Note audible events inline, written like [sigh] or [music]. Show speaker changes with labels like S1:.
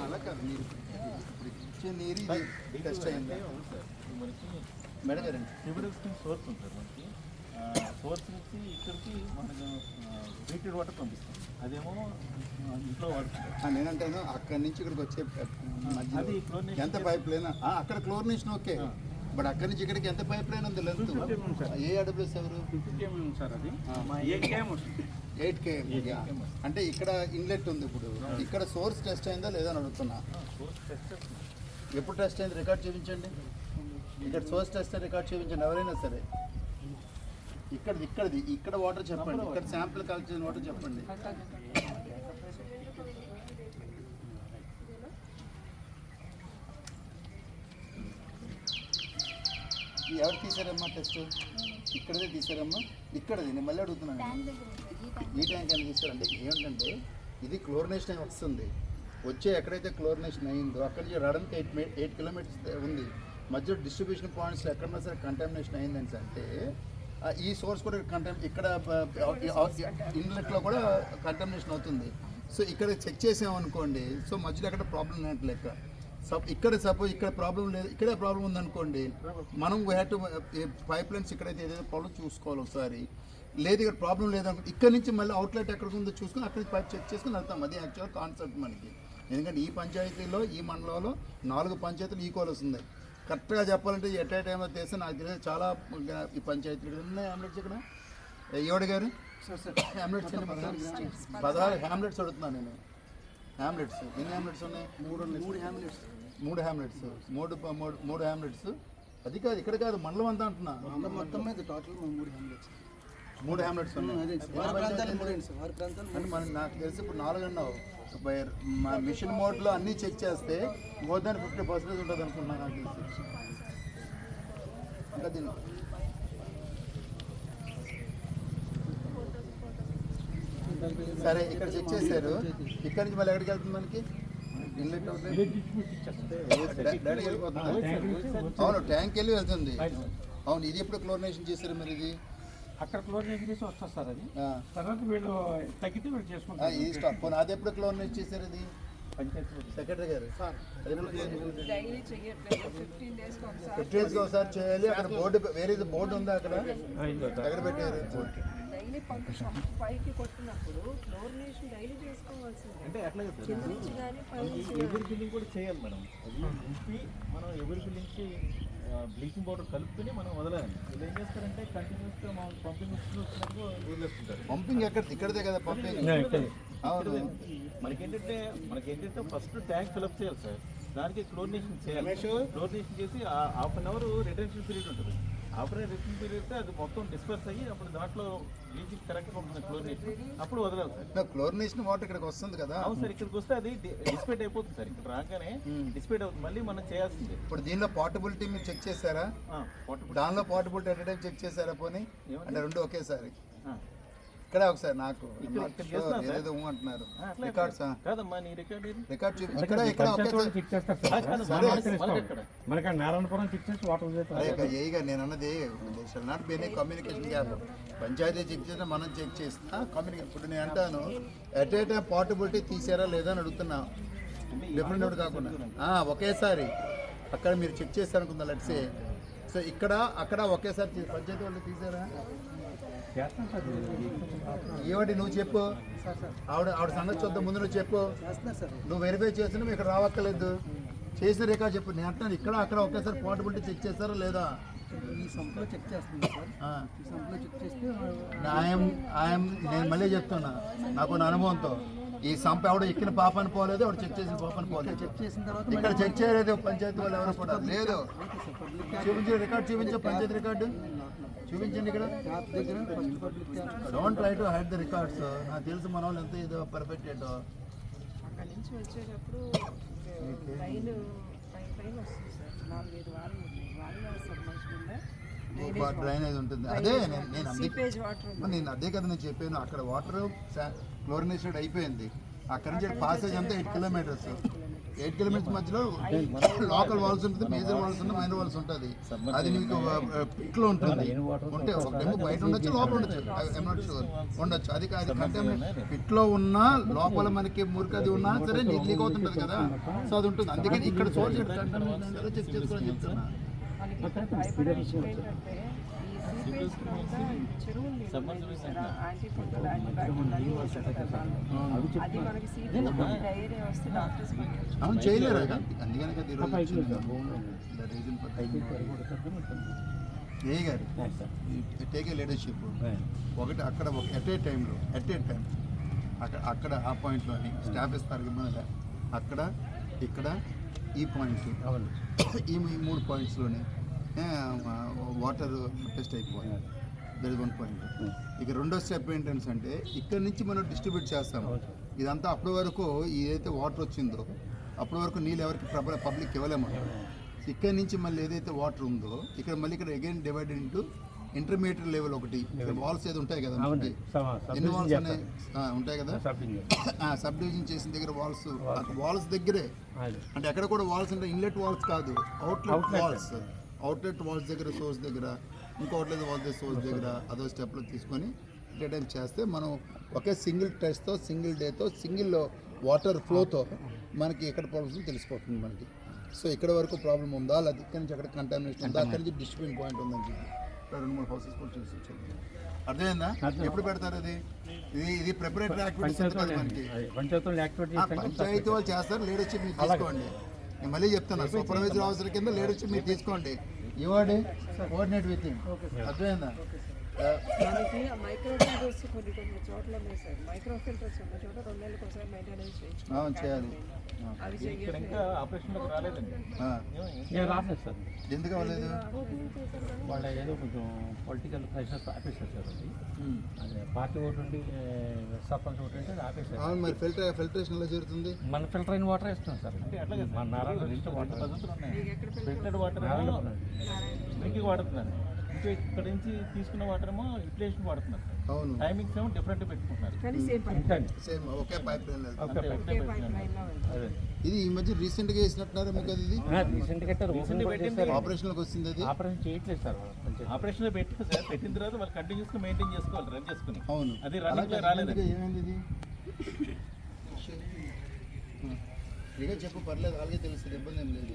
S1: అలా కాదు మీరు ఇప్పుడు ఇచ్చే నీరు ఇది టెస్ట్ అయిందా
S2: మనకి
S1: మేడం గారండి
S2: సివిడల్స్ నుంచి సోర్స్ ఉంటుంది మనకి సోర్స్ నుంచి ఇక్కడికి మనకు వాటర్ పంపిస్తాం అదేమో ఇంట్లో వాడుకుంటాం
S1: నేనంటాను అక్కడి నుంచి ఇక్కడికి వచ్చే ఎంత పైప్ లైన్ అక్కడ క్లోరినేషన్ ఓకే బట్ అక్కడి నుంచి ఇక్కడికి ఎంత పైప్ లైన్ ఉంది లెంత్ ఏ అడబ్ల్యూస్ ఎవరు
S3: సార్ అది. వస్తుంది
S1: ఎయిట్ కే అంటే ఇక్కడ ఇన్లెట్ ఉంది ఇప్పుడు. ఇక్కడ సోర్స్ టెస్ట్ అయిందా లేదా అని అడుగుతున్నా. ఎప్పుడు టెస్ట్ అయింది? రికార్డ్ చూపించండి. ఇక్కడ సోర్స్ టెస్ట్ రికార్డ్ చూపించండి. ఎవరైనా సరే. ఇక్కడది ఇక్కడది. ఇక్కడ వాటర్ చెప్పండి. ఇక్కడ శాంపుల్ కలెక్ట్ చేసిన వాటర్ చెప్పండి. ఎవరు తీసారమ్మా టెస్ట్? ఇక్కడదే తీసారమ్మా? ఇక్కడది. నేను మళ్ళీ అడుగుతున్నాను. ఈ ట్యాంక్ అని తీసారంటే ఏంటంటే ఇది క్లోరినేషన్ అయి వస్తుంది. వచ్చే ఎక్కడైతే క్లోరినేషన్ అయిందో అక్కడి నుంచి రావడానికి ఎయిట్ ఎయిట్ కిలోమీటర్స్ ఉంది. మధ్య డిస్ట్రిబ్యూషన్ పాయింట్స్లో ఎక్కడన్నా సరే కంటామినేషన్ అయిందని అంటే ఈ సోర్స్ కూడా కంటామి ఇక్కడ ఇన్లెట్లో కూడా కంటామినేషన్ అవుతుంది. సో ఇక్కడ చెక్ చేసామనుకోండి సో మధ్యలో ఎక్కడ ప్రాబ్లం ఉన్నట్టు లెక్క. సప్ ఇక్కడ సపోజ్ ఇక్కడ ప్రాబ్లం లేదు. ఇక్కడే ప్రాబ్లం ఉందనుకోండి మనం we have to pipe lines ఇక్కడైతే ఏదైతే ప్రాబ్లం చూసుకోవాలి ఒకసారి. లేదు ఇక్కడ ప్రాబ్లం లేదనుకో ఇక్కడ నుంచి మళ్ళీ అవుట్లెట్ ఎక్కడ ఉందో చూసుకుని అక్కడి నుంచి పైప్ చెక్ చేసుకుని వెళ్తాం. అది యాక్చువల్ కాన్సెప్ట్ మనకి. ఎందుకంటే ఈ పంచాయతీలో ఈ మండలంలో నాలుగు పంచాయతీలు ఈక్వల్ వస్తుంది కరెక్ట్గా చెప్పాలంటే ఎట్ ఏ టైంలో తెలిసి నాకు తెలిసి చాలా ఈ పంచాయతీలు ఉన్నాయి. హ్యామ్లెట్స్ ఇక్కడ? ఎవడు గారు? హ్యామ్లెట్స్ పదహారు హ్యామ్లెట్స్ అడుగుతున్నాను నేను. హ్యామ్లెట్స్ ఎన్ని హ్యామ్లెట్స్ ఉన్నాయి? మూడు మూడు హ్యామ్లెట్స్ మూడు హ్యామ్లెట్స్ మూడు మూడు మూడు హ్యామ్లెట్స్ అది కాదు ఇక్కడ కాదు మండలం అంతా అంటున్నా.
S4: మొత్తం మీద టోటల్ మూడు హ్యామ్లెట్స్
S1: మూడు హ్యామ్లెట్స్ అంటే మనం నాకు తెలిసి ఇప్పుడు నాలుగు అన్నావు. మా మిషన్ మోడ్లో అన్నీ చెక్ చేస్తే మోర్ దాన్ ఫిఫ్టీ పర్సెంటేజ్ ఉంటుంది అనుకుంటున్నాను నాకు తెలిసి. ఇంకా దీని సరే ఇక్కడ చెక్ చేశారు. ఇక్కడ నుంచి మళ్ళీ ఎక్కడికి వెళ్తుంది మనకి? అవును ట్యాంక్ వెళ్ళి వెళ్తుంది. అవును ఇది ఎప్పుడు క్లోరినేషన్ చేశారు మరి ఇది?
S3: అక్కడ క్లోరినేషన్ చేసి వస్తుంది సార్ అది. తర్వాత వీళ్ళు తగ్గితే వీళ్ళు చేసుకుంటారు.
S1: ఇది స్టాప్ పోనీ అది ఎప్పుడు క్లోరినేషన్ చేశారు అది
S3: పంచాయతీ
S1: సెక్రటరీ గారు.
S5: ఫిఫ్టీన్ డేస్కి ఒకసారి
S1: చేయాలి. అక్కడ బోర్డు వేరే బోర్డు ఉందా అక్కడ? ఎక్కడ పెట్టారు?
S5: డైలీ పంపు పైకి కొట్టినప్పుడు క్లోరినేషన్ డైలీ చేసుకోవాల్సిందే.
S2: అంటే అట్లా కదా
S5: నుంచి కానీ పై
S2: ఎవరి బిల్లింగ్ కూడా చేయాలి మేడం. అది మనం ఎవరి బిల్లింగ్కి బ్లీచింగ్ పౌడర్ కలుపుకొని మనం వదలాలి. వీళ్ళు ఏం చేస్తారంటే కంటిన్యూస్గా మనం పంపింగ్ వచ్చినప్పుడు వదిలేస్తుంటారు.
S1: పంపింగ్ ఎక్కడ? ఇక్కడదే కదా పంపింగ్? అవును?
S2: మనకేంటంటే మనకేంటంటే ఫస్ట్ ట్యాంక్ ఫిల్అప్ చేయాలి సార్. దానికి క్లోరినేషన్ చేయాలి. క్లోరినేషన్ చేసి half an hour retention period ఉంటుంది. Half an hour retention period అది మొత్తం డిస్పర్స్ అయ్యి అప్పుడు దాంట్లో బ్లీచింగ్ కరెక్ట్గా ఉంటుంది క్లోరినేషన్ అప్పుడు వదలాలి సార్.
S1: క్లోరినేషన్ వాటర్ ఇక్కడికి వస్తుంది కదా.
S2: అవును సార్ ఇక్కడికి వస్తే అది డిస్పేట్ అయిపోతుంది సార్. ఇక్కడ రాగానే డిస్పేట్ అవుతుంది. మళ్ళీ మనం చేయాల్సిందే.
S1: ఇప్పుడు దీనిలో పోర్టబిలిటీ మీరు చెక్ చేశారా? దానిలో పోర్టబిలిటీ ఎట్ టైం చెక్ చేశారా పోనీ? అంటే రెండు ఒకేసారి. ఇక్కడే ఒకసారి నాకు అంటున్నారు రికార్డ్స్
S2: కాదమ్మా నీ రికార్డ్ ఏది?
S1: రికార్డ్ చూపి ఇక్కడ ఇక్కడ.
S2: మనకి-
S3: నారాయణపురం చెక్ చేసి వాటర్
S1: నేను అన్నది not be any communication gap panchayat check చేసినా మనం చెక్ చేసినా కమ్యూనికేషన్ ఇప్పుడు నేను అంటాను ఎట్ ఏ టైం పోర్టబిలిటీ తీసారా లేదా అని అడుగుతున్నా. డిఫరెంట్ కాకుండా. ఆ, ఒకేసారి. అక్కడ మీరు చెక్ చేశారనుకుందా లెట్సే సో ఇక్కడ అక్కడ ఒకేసారి పంచాయతీ వాళ్ళు తీసారా? ఏమిటి నువ్వు చెప్పు. ఆవిడ ఆవిడ సంగతి చూద్దాం ముందు నువ్వు చెప్పు. నువ్వు వెరిఫై చేసినా ఇక్కడ రావక్కర్లేదు. చేసిన రికార్డ్ చెప్పు. నేను అంటున్నాను ఇక్కడ అక్కడ ఒకేసారి పోర్టబిలిటీ చెక్ చేస్తారా లేదా? నేను మళ్ళీ చెప్తున్నా నాకు అనుభవంతో. ఈ సంప ఎవడు ఎక్కిన పాపని పోలేదు ఎవడు చెక్ చేసిన పాపని పోలేదు.
S4: చెక్ చేసిన తర్వాత
S1: ఇక్కడ చెక్ చేయలేదు పంచాయతీ వాళ్ళు ఎవరు కూడా. లేదు. చూపించండి రికార్డ్ చూపించు పంచాయతీ రికార్డు. చూపించండి ఇక్కడ.
S4: యాప్ దగ్గర first public
S1: don't try to hide the records నాకు తెలుసు మన వాళ్ళు ఎంత ఇదో పర్ఫెక్ట్ ఏంటో.
S5: అక్కడి నుంచి వచ్చేటప్పుడు లైన్ పైన పైన వస్తుంది సార్ నాలుగైదు వారాలు ఉన్నాయి. వాళ్ళ సబ్మర్షన్
S1: డ్రైనేజ్ ఉంటుంది. అదే నేను నేను అదే కదా నేను చెప్పాను. అక్కడ వాటర్ క్లోరినేషన్ అయిపోయింది. అక్కడ నుంచి పాసేజ్ అంతా ఎయిట్ కిలోమీటర్స్ ఎయిట్ కిలోమీటర్స్ మధ్యలో లోకల్ వాల్స్ ఉంటుంది మేజర్ వాల్స్ ఉంటుంది మైనర్ వాల్స్ ఉంటుంది. అది మీకు పిట్లో ఉంటుంది. ఉంటే ఒకటేమో బయట ఉండొచ్చు లోపల ఉండొచ్చు. ఐఎమ్ షూర్ ఉండొచ్చు. అది కాదు కంటే పిట్లో ఉన్నా లోపల మనకి మురికది ఉన్నా సరే నీకు లీక్ అవుతుంటుంది కదా. సో అది ఉంటుంది. అందుకని ఇక్కడ సోర్స్ చెక్ చేసుకోవాలని చెప్తున్నా. అవును చేయలేరు కదా. అందుకని కదా ఈరోజు వచ్చింది. కదా. The ఏ గారు టేక్ ఏ లీడర్షిప్ ఒకటి అక్కడ ఒక ఎట్ ఏ టైంలో ఎట్ ఏ టైం అక్కడ అక్కడ ఆ పాయింట్లోని స్టాఫ్ ఇస్తారు ఇబ్బంది అక్కడ ఇక్కడ ఈ పాయింట్ ఈ ఈ మూడు పాయింట్స్లోనే వాటర్ టెస్ట్ అయిపోవాలి దట్ ఇస్ వన్ పాయింట్ ఇక రెండో స్టెప్ ఏంటంటే అంటే ఇక్కడ నుంచి మనం డిస్ట్రిబ్యూట్ చేస్తాము ఇదంతా అప్పటి వరకు ఏదైతే వాటర్ వచ్చిందో అప్పటి వరకు నీళ్ళు ఎవరికి పబ్లిక్ ఇవ్వలేము. ఇక్కడ నుంచి మళ్ళీ ఏదైతే వాటర్ ఉందో ఇక్కడ మళ్ళీ ఇక్కడ again divided into intermediate level ఒకటి. వాల్స్ ఏదో ఉంటాయి కదా. ఎన్ని వాల్స్ ఉన్నాయి? ఆ, ఉంటాయి కదా? సబ్ డివిజన్ చేసిన దగ్గర వాల్స్ వాల్స్ దగ్గరే. అంటే ఎక్కడ కూడా వాల్స్ అంటే ఇన్లెట్ వాల్స్ కాదు అవుట్లెట్ వాల్స్ అవుట్లెట్ వాల్స్ దగ్గర సోర్స్ దగ్గర ఇంకో అవుట్లెట్ వాల్స్ సోర్స్ దగ్గర అదో స్టెప్లో తీసుకొని టైం చేస్తే మనం ఒకే సింగిల్ టెస్ట్తో సింగిల్ డేతో సింగిల్ వాటర్ ఫ్లోతో మనకి ఎక్కడ ప్రాబ్లమ్స్ తెలిసిపోతుంది మనకి. సో ఇక్కడ వరకు ప్రాబ్లం ఉందా? లేదా ఇక్కడ నుంచి అక్కడ కంటామినేషన్ ఉందా? అక్కడి నుంచి డిస్ట్రిబ్యూషన్ పాయింట్ ఉందని చెప్పి. రెండు మూడు హౌసెస్ కూడా చూసి వచ్చాను అర్థమైందా? ఎప్పుడు పెడతారు అది? ఇది ఇది ప్రిపరేటరీ యాక్టివిటీస్ మనకి. పంచాయతీ వాళ్ళు చేస్తారు లీడర్షిప్ తీసుకోండి. నేను మళ్ళీ చెప్తాను సూపర్వైజర్ అవసరం కింద లీడర్షిప్ మీరు తీసుకోండి. ఇవ్వండి కోఆర్డినేట్ విత్ అర్థమైందా?
S5: మనకి ఆ మైక్రో ఫిల్టర్స్ కొన్ని కొన్ని చోట్ల ఉన్నాయి సార్. మైక్రో ఫిల్టర్స్ ఉన్న చోట రెండు నెలలకు ఒకసారి మెయింటెనెన్స్
S1: చేయాలి. ఆ,
S5: అవి
S2: ఇక్కడ
S5: చెయ్యాలి
S2: ఇంకా ఆపరేషన్లోకి రాలేదండి.
S1: ఆ.
S3: నేను రాలేదు సార్.
S1: ఎందుకు అవ్వలేదు
S3: వాళ్ళ ఏదో కొంచెం పొలిటికల్ ప్రెషర్స్ ఆపేశారు సార్ అది. పార్టీ ఒకటి ఉండి సర్పంచ్ ఒకటి ఉంటే అది ఆపేశారు.
S1: అవును మరి ఫిల్టర్ ఫిల్టరేషన్ ఎలా జరుగుతుంది?
S3: మన ఫిల్టర్ అయిన వాటర్ ఇస్తున్నాం సార్.
S2: అంటే అట్లాగే
S3: మన Narayana water.
S2: Filtered water drinking వాడుతున్నారు ఇంకా ఇక్కడ నుంచి తీసుకున్న వాటర్ ఏమో ఇన్ఫ్లేషన్ వాడుతున్నారు.
S1: అవును.
S2: టైమింగ్స్ ఏమో డిఫరెంట్ పెట్టుకుంటున్నారు.
S5: కానీ సేమ్ పైప్
S3: ఉంటాను
S1: సేమ్ ఒకే పైప్ ఇది ఈ మధ్య రీసెంట్గా వేసినట్టున్నారు మీకు అది? ఇది?
S3: రీసెంట్ చేస్తారు
S1: ఆపరేషన్లోకి వస్తుంది అది?
S3: ఆపరేషన్ చేయట్లేదు సార్.
S2: ఆపరేషన్ పెట్టి సార్. పెట్టిన తర్వాత వాళ్ళు కంటిన్యూస్గా మెయింటైన్ చేసుకోవాలి రన్ చేసుకుని.
S1: అవును.
S2: అది
S1: రన్నింగ్లో
S2: రాలేదండి
S1: ఏమైంది ఇది? [laughs] ఇక చెప్పు పర్లేదు అలాగే తెలుస్తుంది ఇబ్బంది ఏం లేదు.